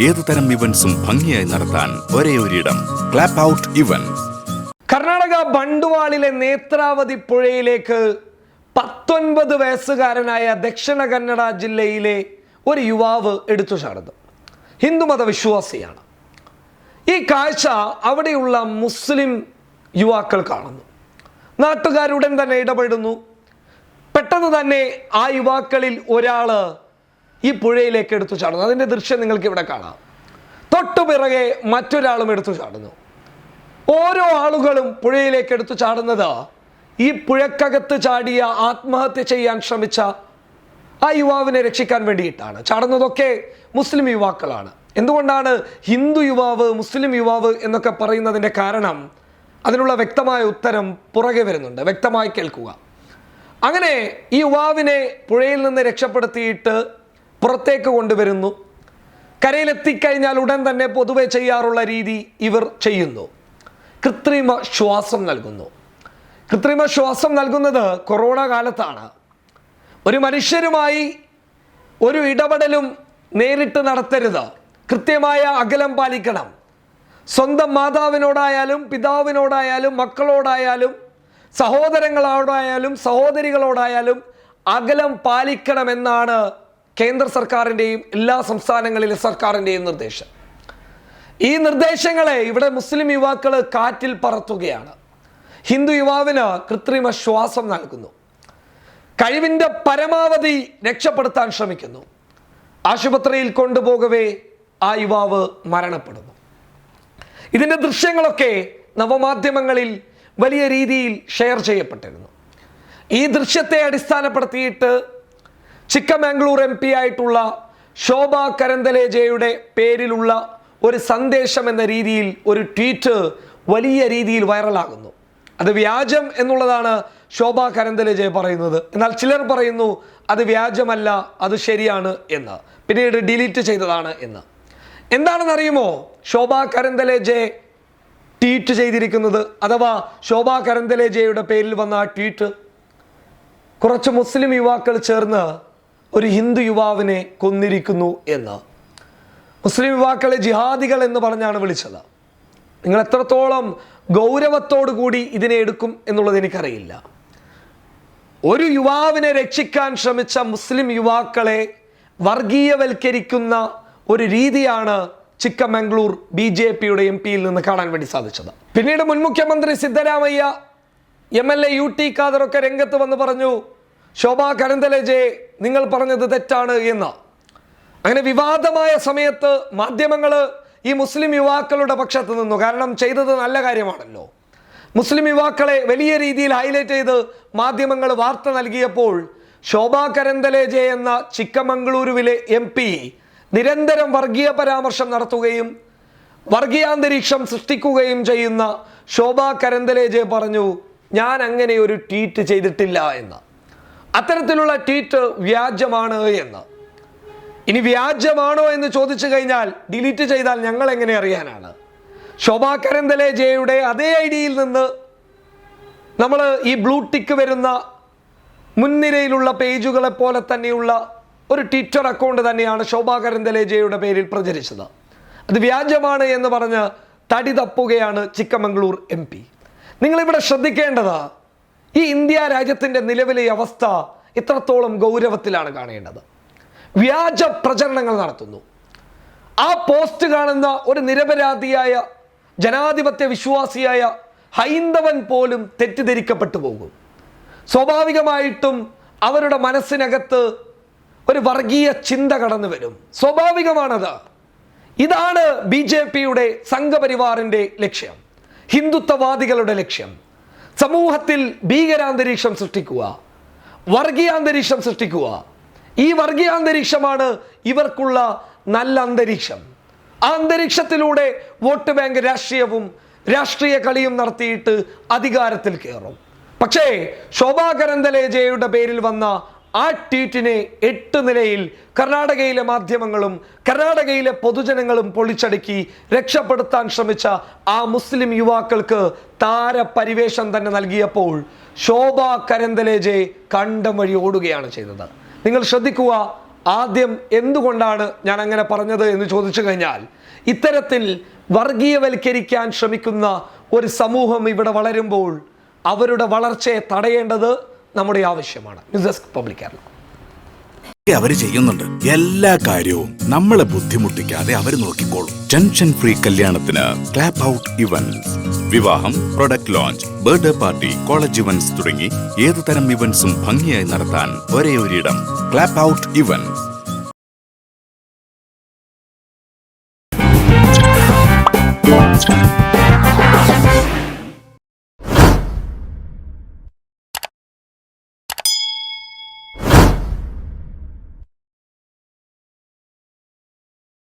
ഏതു തരം ഇവന്റ്സും ഭംഗിയായി നടത്താൻ ഒരേ ഒരിടം. ക്ലാപ്പ് ഔട്ട് ഇവന്റ് കർണാടക ബണ്ടുവാളിലെ നേത്രാവതി പുഴയിലേക്ക് പത്തൊൻപത് വയസ്സുകാരനായ ദക്ഷിണ കന്നഡ ജില്ലയിലെ ഒരു യുവാവ് എടുത്തു ചാടുന്നു. ഹിന്ദുമത വിശ്വാസിയാണ്. ഈ കാഴ്ച അവിടെയുള്ള മുസ്ലിം യുവാക്കൾ കാണുന്നു. നാട്ടുകാരുടൻ തന്നെ ഇടപെടുന്നു. പെട്ടെന്ന് തന്നെ ആ യുവാക്കളിൽ ഒരാൾ ഈ പുഴയിലേക്ക് എടുത്തു ചാടുന്നു. അതിന്റെ ദൃശ്യം നിങ്ങൾക്ക് ഇവിടെ കാണാം. തൊട്ടുപിറകെ മറ്റൊരാളും എടുത്തു ചാടുന്നു. ഓരോ ആളുകളും പുഴയിലേക്ക് എടുത്തു ചാടുന്നത് ഈ പുഴക്കകത്ത് ചാടിയ ആത്മഹത്യ ചെയ്യാൻ ശ്രമിച്ച ആ യുവാവിനെ രക്ഷിക്കാൻ വേണ്ടിയിട്ടാണ്. ചാടുന്നതൊക്കെ മുസ്ലിം യുവാക്കളാണ്. എന്തുകൊണ്ടാണ് ഹിന്ദു യുവാവ് മുസ്ലിം യുവാവ് എന്നൊക്കെ പറയുന്നതിന്റെ കാരണം അതിനുള്ള വ്യക്തമായ ഉത്തരം പുറകെ വരുന്നുണ്ട്. വ്യക്തമായി കേൾക്കുക. അങ്ങനെ ഈ യുവാവിനെ പുഴയിൽ നിന്ന് രക്ഷപ്പെടുത്തിയിട്ട് പുറത്തേക്ക് കൊണ്ടുവരുന്നു. കരയിലെത്തിക്കഴിഞ്ഞാൽ ഉടൻ തന്നെ പൊതുവെ ചെയ്യാറുള്ള രീതി ഇവർ ചെയ്യുന്നു. കൃത്രിമ ശ്വാസം നൽകുന്നു. കൃത്രിമ ശ്വാസം നൽകുന്നത് കൊറോണ കാലത്താണ്. ഒരു മനുഷ്യരുമായി ഒരു ഇടപെടലും നേരിട്ട് നടത്തരുത്. കൃത്യമായ അകലം പാലിക്കണം. സ്വന്തം മാതാവിനോടായാലും പിതാവിനോടായാലും മക്കളോടായാലും സഹോദരങ്ങളോടായാലും സഹോദരികളോടായാലും അകലം പാലിക്കണമെന്നാണ് കേന്ദ്ര സർക്കാരിന്റെയും എല്ലാ സംസ്ഥാനങ്ങളിലെ സർക്കാരിന്റെയും നിർദ്ദേശം. ഈ നിർദ്ദേശങ്ങളെ ഇവിടെ മുസ്ലിം യുവാക്കൾ കാറ്റിൽ പറത്തുകയാണ്. ഹിന്ദു യുവാവിന് കൃത്രിമ ശ്വാസം നൽകുന്നു. കഴിവിന്റെ പരമാവധി രക്ഷപ്പെടുത്താൻ ശ്രമിക്കുന്നു. ആശുപത്രിയിൽ കൊണ്ടുപോകവേ ആ യുവാവ് മരണപ്പെടുന്നു. ഇതിന്റെ ദൃശ്യങ്ങളൊക്കെ നവമാധ്യമങ്ങളിൽ വലിയ രീതിയിൽ ഷെയർ ചെയ്യപ്പെട്ടിരുന്നു. ഈ ദൃശ്യത്തെ അടിസ്ഥാനപ്പെടുത്തിയിട്ട് ചിക്കമംഗ്ലൂർ എം പി ആയിട്ടുള്ള ശോഭ കരന്തലേജയുടെ പേരിലുള്ള ഒരു സന്ദേശം എന്ന രീതിയിൽ ഒരു ട്വീറ്റ് വലിയ രീതിയിൽ വൈറലാകുന്നു. അത് വ്യാജം എന്നുള്ളതാണ് ശോഭ കരന്തലേജയ പറയുന്നത്. എന്നാൽ ചിലർ പറയുന്നു അത് വ്യാജമല്ല അത് ശരിയാണ് എന്ന്. പിന്നീട് ഡിലീറ്റ് ചെയ്തതാണ് എന്ന്. എന്താണെന്നറിയുമോ? ശോഭ കരന്തലേജെ ട്വീറ്റ് ചെയ്തിരിക്കുന്നത് അഥവാ ശോഭ കരന്തലേജയുടെ പേരിൽ വന്ന ആ ട്വീറ്റ് കുറച്ച് മുസ്ലിം യുവാക്കൾ ചേർന്ന് ഒരു ഹിന്ദു യുവാവിനെ കൊന്നിരിക്കുന്നു എന്ന്. മുസ്ലിം യുവാക്കളെ ജിഹാദികൾ എന്ന് പറഞ്ഞാണ് വിളിച്ചത്. നിങ്ങൾ എത്രത്തോളം ഗൗരവത്തോടു കൂടി ഇതിനെ എടുക്കും എന്നുള്ളത് എനിക്കറിയില്ല. ഒരു യുവാവിനെ രക്ഷിക്കാൻ ശ്രമിച്ച മുസ്ലിം യുവാക്കളെ വർഗീയവൽക്കരിക്കുന്ന ഒരു രീതിയാണ് ചിക്കമംഗ്ലൂർ ബി ജെ പിയുടെ എം പിയിൽ നിന്ന് കാണാൻ വേണ്ടി സാധിച്ചത്. പിന്നീട് മുൻ മുഖ്യമന്ത്രി Siddaramaiah M L A U T ഖാദറൊക്കെ രംഗത്ത് വന്ന് പറഞ്ഞു ശോഭാ കരന്തലജെ നിങ്ങൾ പറഞ്ഞത് തെറ്റാണ് എന്ന്. അങ്ങനെ വിവാദമായ സമയത്ത് മാധ്യമങ്ങൾ ഈ മുസ്ലിം യുവാക്കളുടെ പക്ഷത്ത് നിന്നു. കാരണം ചെയ്തത് നല്ല കാര്യമാണല്ലോ. മുസ്ലിം യുവാക്കളെ വലിയ രീതിയിൽ ഹൈലൈറ്റ് ചെയ്ത് മാധ്യമങ്ങൾ വാർത്ത നൽകിയപ്പോൾ ശോഭാ കരന്തലേജെ എന്ന ചിക്കമംഗളൂരുവിലെ എം പി നിരന്തരം വർഗീയ പരാമർശം നടത്തുകയും വർഗീയാന്തരീക്ഷം സൃഷ്ടിക്കുകയും ചെയ്യുന്ന ശോഭാ കരന്തലേജെ പറഞ്ഞു ഞാൻ അങ്ങനെ ഒരു ട്വീറ്റ് ചെയ്തിട്ടില്ല എന്ന്. അത്തരത്തിലുള്ള ട്വീറ്റ് വ്യാജമാണ് എന്ന്. ഇനി വ്യാജമാണോ എന്ന് ചോദിച്ചു കഴിഞ്ഞാൽ ഡിലീറ്റ് ചെയ്താൽ ഞങ്ങൾ എങ്ങനെ അറിയാനാണ്? ശോഭാ കരന്തലേജയുടെ അതേ ഐ ഡിയിൽ നിന്ന് നമ്മൾ ഈ ബ്ലൂ ടിക്ക് വരുന്ന മുൻനിരയിലുള്ള പേജുകളെ പോലെ തന്നെയുള്ള ഒരു ട്വിറ്റർ അക്കൗണ്ട് തന്നെയാണ് ശോഭാ കരന്തലേജയുടെ പേരിൽ പ്രചരിച്ചത്. അത് വ്യാജമാണ് എന്ന് പറഞ്ഞ് തടി തപ്പുകയാണ് ചിക്കമംഗ്ലൂർ എം പി. നിങ്ങളിവിടെ ശ്രദ്ധിക്കേണ്ടത് ഈ ഇന്ത്യ രാജ്യത്തിന്റെ നിലവിലെ അവസ്ഥ ഇത്രത്തോളം ഗൗരവത്തിലാണ് കാണേണ്ടത്. വ്യാജ പ്രചരണങ്ങൾ നടത്തുന്നു. ആ പോസ്റ്റ് കാണുന്ന ഒരു നിരപരാധിയായ ജനാധിപത്യ വിശ്വാസിയായ ഹൈന്ദവൻ പോലും തെറ്റിദ്ധരിക്കപ്പെട്ടു പോകും. സ്വാഭാവികമായിട്ടും അവരുടെ മനസ്സിനകത്ത് ഒരു വർഗീയ ചിന്ത കടന്നു വരും. സ്വാഭാവികമാണത്. ഇതാണ് ബി ജെ പിയുടെ സംഘപരിവാറിന്റെ ലക്ഷ്യം. ഹിന്ദുത്വവാദികളുടെ ലക്ഷ്യം. സമൂഹത്തിൽ ഭീകരാന്തരീക്ഷം സൃഷ്ടിക്കുക വർഗീയാന്തരീക്ഷം സൃഷ്ടിക്കുക. ഈ വർഗീയാന്തരീക്ഷമാണ് ഇവർക്കുള്ള നല്ല അന്തരീക്ഷം. ആ അന്തരീക്ഷത്തിലൂടെ വോട്ട് ബാങ്ക് രാഷ്ട്രീയവും രാഷ്ട്രീയ കളിയും നടത്തിയിട്ട് അധികാരത്തിൽ കയറും. പക്ഷേ ശോഭാ കരന്തലേജയുടെ പേരിൽ വന്ന ആ ട്വീറ്റിനെ എട്ട് നിലയിൽ കർണാടകയിലെ മാധ്യമങ്ങളും കർണാടകയിലെ പൊതുജനങ്ങളും പൊളിച്ചടുക്കി രക്ഷപ്പെടുത്താൻ ശ്രമിച്ച ആ മുസ്ലിം യുവാക്കൾക്ക് താരപരിവേഷം തന്നെ നൽകിയപ്പോൾ ശോഭ കരന്തലേജെ കണ്ടം വഴി ഓടുകയാണ് ചെയ്തത്. നിങ്ങൾ ശ്രദ്ധിക്കുക ആദ്യം എന്തുകൊണ്ടാണ് ഞാൻ അങ്ങനെ പറഞ്ഞത് എന്ന് ചോദിച്ചു കഴിഞ്ഞാൽ ഇത്തരത്തിൽ വർഗീയവൽക്കരിക്കാൻ ശ്രമിക്കുന്ന ഒരു സമൂഹം ഇവിടെ വളരുമ്പോൾ അവരുടെ വളർച്ചയെ തടയേണ്ടത് നമ്മുടെ ആവശ്യമാണ്. News desk public Kerala. അവർ ചെയ്യുന്നുണ്ട്. എല്ലാ കാര്യവും നമ്മളെ ബുദ്ധിമുട്ടിക്കാതെ അവർ നോക്കിക്കോളും. ടെൻഷൻ ഫ്രീ കല്യാണത്തിന് ക്ലാപ്പ് ഔട്ട് ഇവന്റ്സ് വിവാഹം product launch birthday party college events തുടങ്ങി ഏതു തരം ഇവന്റ്സും ഭംഗിയായി നടത്താൻ ഒരേ ഒരിടം clap out events